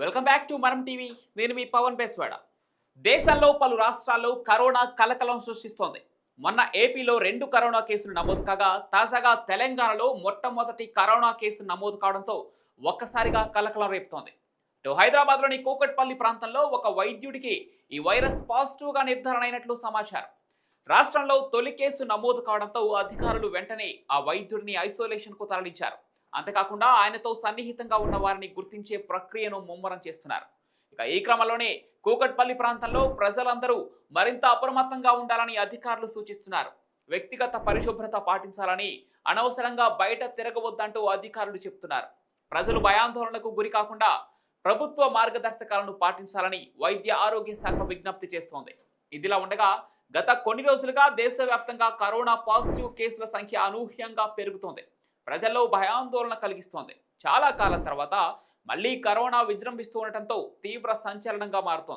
Welcome back to Manam TV నేను మీ పవన్ బేస్వాడ. దేశంలో పలు రాష్ట్రాల్లో కరోనా కలకలం సృష్టిస్తోంది. మొన్న ఏపీలో రెండు కరోనా కేసులు నమోదు కాగా తాజాగా తెలంగాణలో మొట్టమొదటి కరోనా కేసు నమోదు కావడంతో ఒక్కసారిగా కలకలం రేపుతోంది. ఇటు హైదరాబాద్లోని కూకట్పల్లి ప్రాంతంలో ఒక వైద్యుడికి ఈ వైరస్ పాజిటివ్గా నిర్ధారణ అయినట్లు సమాచారం. రాష్ట్రంలో తొలి కేసు నమోదు కావడంతో అధికారులు వెంటనే ఆ వైద్యుడిని ఐసోలేషన్కు తరలించారు. అంతేకాకుండా ఆయనతో సన్నిహితంగా ఉన్న వారిని గుర్తించే ప్రక్రియను ముమ్మరం చేస్తున్నారు. ఇక ఈ క్రమంలోనే కూకట్పల్లి ప్రాంతంలో ప్రజలందరూ మరింత అప్రమత్తంగా ఉండాలని అధికారులు సూచిస్తున్నారు. వ్యక్తిగత పరిశుభ్రత పాటించాలని అనవసరంగా బయట తిరగవద్దంటూ అధికారులు చెప్తున్నారు. ప్రజలు భయాందోళనకు గురి కాకుండా ప్రభుత్వ మార్గదర్శకాలను పాటించాలని వైద్య ఆరోగ్య శాఖ విజ్ఞప్తి చేస్తోంది. ఇదిలా ఉండగా గత కొన్ని రోజులుగా దేశవ్యాప్తంగా కరోనా పాజిటివ్ కేసుల సంఖ్య అనూహ్యంగా పెరుగుతోంది. ప్రజల్లో భయాందోళన కలిగిస్తోంది. చాలా కాలం తర్వాత మళ్ళీ కరోనా విజృంభిస్తూ ఉండటంతో తీవ్ర సంచలనంగా మారుతోంది.